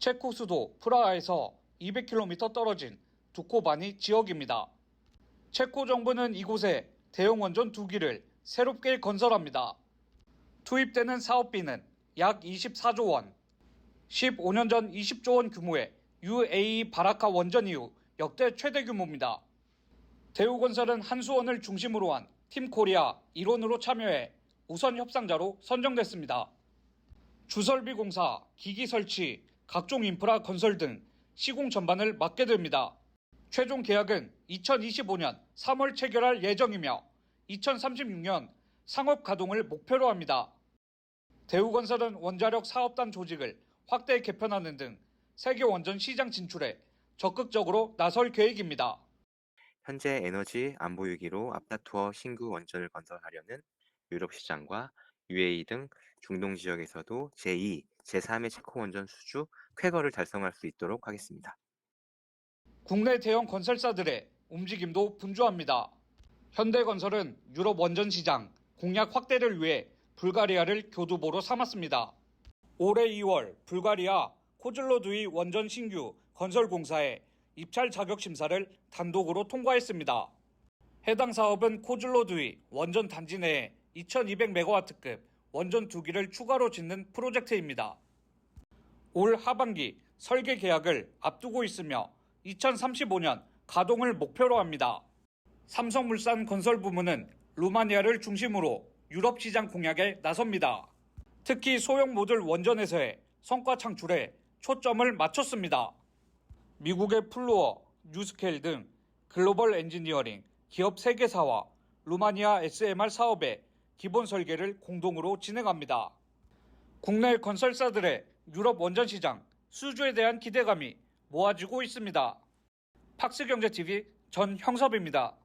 체코 수도 프라하에서 200km 떨어진 두코바니 지역입니다. 체코 정부는 이곳에 대형 원전 두 기를 새롭게 건설합니다. 투입되는 사업비는 약 24조 원. 15년 전 20조 원 규모의 UAE 바라카 원전 이후 역대 최대 규모입니다. 대우건설은 한수원을 중심으로 한 팀코리아 일원으로 참여해 우선 협상자로 선정됐습니다. 주설비 공사, 기기 설치, 각종 인프라 건설 등 시공 전반을 맡게 됩니다. 최종 계약은 2025년 3월 체결할 예정이며 2036년 상업 가동을 목표로 합니다. 대우건설은 원자력 사업단 조직을 확대 개편하는 등 세계 원전 시장 진출에 적극적으로 나설 계획입니다. 현재 에너지 안보 위기로 앞다투어 신규 원전을 건설하려는 유럽 시장과 UAE 등 중동 지역에서도 제2, 제3의 체코 원전 수주 쾌거를 달성할 수 있도록 하겠습니다. 국내 대형 건설사들의 움직임도 분주합니다. 현대건설은 유럽 원전 시장 공약 확대를 위해 불가리아를 교두보로 삼았습니다. 올해 2월 불가리아 코즐로두이 원전 신규 건설 공사에 입찰 자격 심사를 단독으로 통과했습니다. 해당 사업은 코즐로두이 원전 단지 내에 2200메가와트급 원전 두 기를 추가로 짓는 프로젝트입니다. 올 하반기 설계 계약을 앞두고 있으며 2035년 가동을 목표로 합니다. 삼성물산 건설 부문은 루마니아를 중심으로 유럽 시장 공략에 나섭니다. 특히 소형 모듈 원전에서의 성과 창출에 초점을 맞췄습니다. 미국의 플루어, 뉴스케일 등 글로벌 엔지니어링 기업 3개사와 루마니아 SMR 사업의 기본 설계를 공동으로 진행합니다. 국내 건설사들의 유럽 원전 시장 수주에 대한 기대감이 모아지고 있습니다. 팍스경제TV 전형섭입니다.